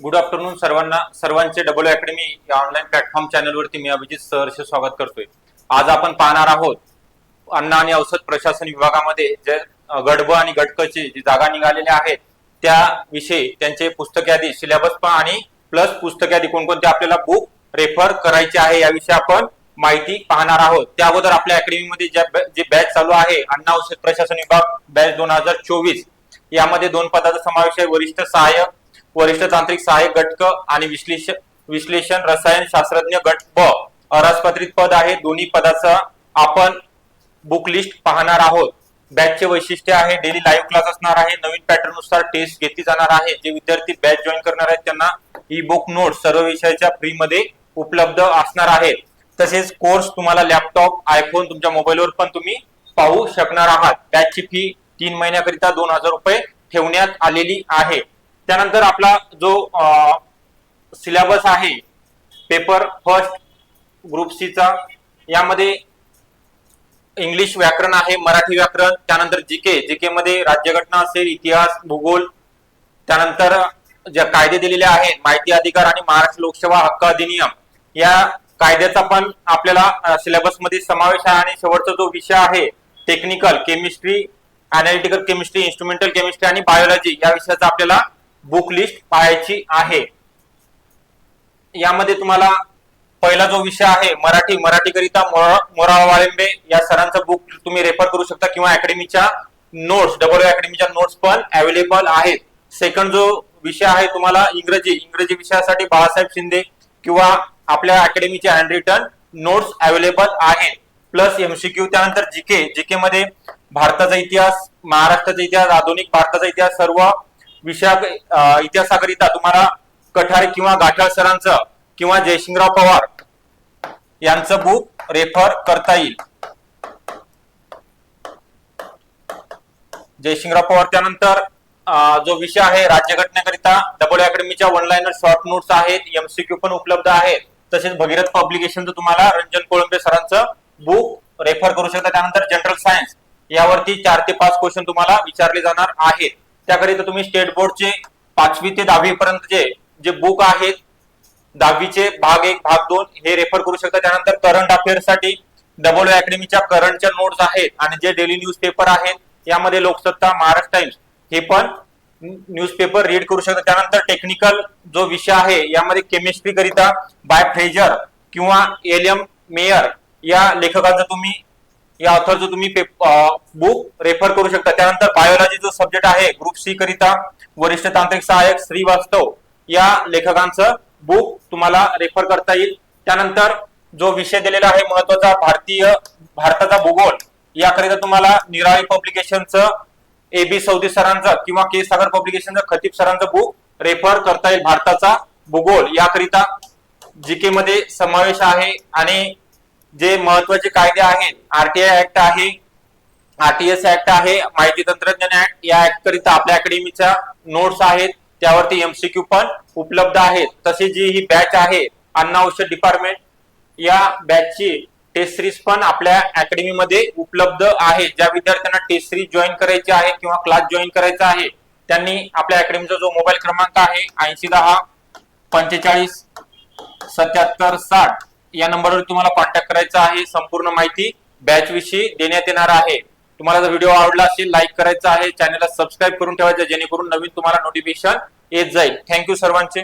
Good afternoon सर्वांना. सर्वांचे double academy या ऑनलाईन प्लॅटफॉर्म चॅनलवरती मी अभिजित सहर्ष स्वागत करतोय. आज आपण पाहणार आहोत अन्न आणि औषध प्रशासन विभागामध्ये जे गडब आणि गटकची जी जागा निघालेल्या आहेत त्याविषयी त्यांचे पुस्तके आधी सिलेबस पण आणि प्लस पुस्तके आधी कोणकोणते आपल्याला बुक रेफर करायचे आहे याविषयी आपण माहिती पाहणार आहोत. त्या अगोदर आपल्या अकॅडमीमध्ये ज्या जे बॅच चालू आहे अन्न औषध प्रशासन विभाग बॅच दोन हजार चोवीस यामध्ये दोन पदाचा समावेश आहे. वरिष्ठ सहाय्यक वरिष्ठ तांत्रिक सहाय्यक घटक आणि विश्लेषण विश्लेषण रसायन शास्त्रज्ञ गट ब अराजपत्रित पद आहे. दोन्ही पदाचा आपण बुक लिस्ट पाहणार आहोत. बॅचचे वैशिष्ट्य आहे. डेली लाईव्ह क्लास असणार आहे. नवीन पॅटर्ननुसार टेस्ट घेतली जाणार आहे. जे विद्यार्थी बॅच जॉईन करणार आहेत त्यांना ई बुक नोट सर्व विषयाच्या फ्री मध्ये उपलब्ध असणार आहे. तसेच कोर्स तुम्हाला लॅपटॉप आयफोन तुमच्या मोबाईलवर पण तुम्ही पाहू शकणार आहात. बॅचची फी तीन महिन्याकरिता दोन हजार रुपये ठेवण्यात आलेली आहे. त्यानंतर आपला जो सिलेबस आहे पेपर फर्स्ट ग्रुप सीचा यामध्ये इंग्लिश व्याकरण आहे मराठी व्याकरण त्यानंतर जीके जीके मध्ये राज्यघटना असेल इतिहास भूगोल त्यानंतर ज्या कायदे दिलेले आहेत माहिती अधिकार आणि महाराष्ट्र लोकसेवा हक्क अधिनियम या कायद्याचा पण आपल्याला सिलेबसमध्ये समावेश आहे आणि शेवटचा जो विषय आहे technical chemistry analytical chemistry instrumental chemistry आणि बायोलॉजी या विषयाचा आपल्याला बुक लिस्ट पाहायची आहे. यामध्ये तुम्हाला पहिला जो विषय आहे मराठी मराठी करिता मोराळ वाळिंबे या सरांचा बुक तुम्ही रेफर करू शकता किंवा अकॅडमीच्या नोट्स डबल अकॅडमीच्या नोट्स पण अवेलेबल आहेत. सेकंड जो विषय आहे तुम्हाला इंग्रजी इंग्रजी विषयासाठी बाळासाहेब शिंदे किंवा आपल्या अकॅडमीचे हँड रिटर्न नोट्स अवेलेबल आहेत प्लस एमसीक्यू त्यानंतर जीके जीके मध्ये भारताचा इतिहास महाराष्ट्राचा इतिहास आधुनिक भारताचा इतिहास सर्व विषया इतिहासाकरिता तुम्हाला कठारे किंवा गाठाळ सरांचं किंवा जयसिंगराव पवार यांचं बुक रेफर करता येईल. जयसिंगराव पवार त्यानंतर जो विषय आहे राज्यघटनेकरिता डबल अकॅडमीच्या वन शॉर्ट नोट्स आहेत एमसीक्यू पण उपलब्ध आहेत तसेच भगीरथ पब्लिकेशनचं तुम्हाला रंजन कोळंबे सरांचं बुक रेफर करू शकता. त्यानंतर जनरल सायन्स यावरती चार ते पाच क्वेश्चन तुम्हाला विचारले जाणार आहेत. त्याकरिता तुम्ही स्टेट बोर्डचे पाचवी ते दहावी पर्यंतचे जे बुक आहेत दहावीचे भाग एक भाग दोन हे रेफर करू शकता. त्यानंतर करंट अफेअर्ससाठी डबल अकॅडमीच्या करंटच्या नोट्स आहेत आणि जे डेली न्यूज पेपर आहेत यामध्ये लोकसत्ता महाराष्ट्र टाइम्स हे पण न्यूजपेपर रीड करू शकता. त्यानंतर टेक्निकल जो विषय आहे यामध्ये केमिस्ट्री करिता बाय फ्रेजर किंवा एल एम मेयर या लेखकांचं तुम्ही या ऑथरचं तुम्ही बुक रेफर करू शकता. त्यानंतर बायोलॉजी जो सब्जेक्ट आहे ग्रुप सी करिता वरिष्ठ तांत्रिक सहाय्यक श्रीवास्तव या लेखकांचं बुक तुम्हाला रेफर करता येईल. त्यानंतर जो विषय दिलेला आहे महत्त्वाचा भारतीय भारताचा भूगोल याकरिता तुम्हाला निराळी पब्लिकेशनचं ए बी सौदी सरांचं किंवा के सागर पब्लिकेशनचं खतीब सरांचं बुक रेफर करता येईल. भारताचा भूगोल याकरिता जीके मध्ये समावेश आहे आणि जे महत्त्वाचे कायदे आहेत आरटीआय ऍक्ट आहे आरटीएस ऍक्ट आहे माहिती तंत्रज्ञान ऍक्ट या ऍक्ट करिता आपल्या अकॅडमीच्या नोट्स आहेत त्यावरती एमसीक्यू पण उपलब्ध आहेत. तसे जी ही बॅच आहे अन्न औषध डिपार्टमेंट या बॅचची टेस्ट सिरीज पण आपल्या अकॅडमीमध्ये उपलब्ध आहे. ज्या विद्यार्थ्यांना टेस्ट सिरीज जॉईन करायची आहे किंवा क्लास जॉईन करायचा आहे त्यांनी आपल्या अकॅडमीचा जो मोबाईल क्रमांक आहे ऐंशी दहा पंचेचाळीस सत्याहत्तर साठ या नंबरवर तुम्हाला कॉन्टॅक्ट करायचा आहे. संपूर्ण माहिती बॅच विषयी देण्यात येणार आहे. तुम्हाला जर व्हिडिओ आवडला असेल लाईक करायचा आहे चॅनलला सबस्क्राईब करून ठेवायचं जेणेकरून नवीन तुम्हाला नोटिफिकेशन येत जाईल. थँक्यू सर्वांचे.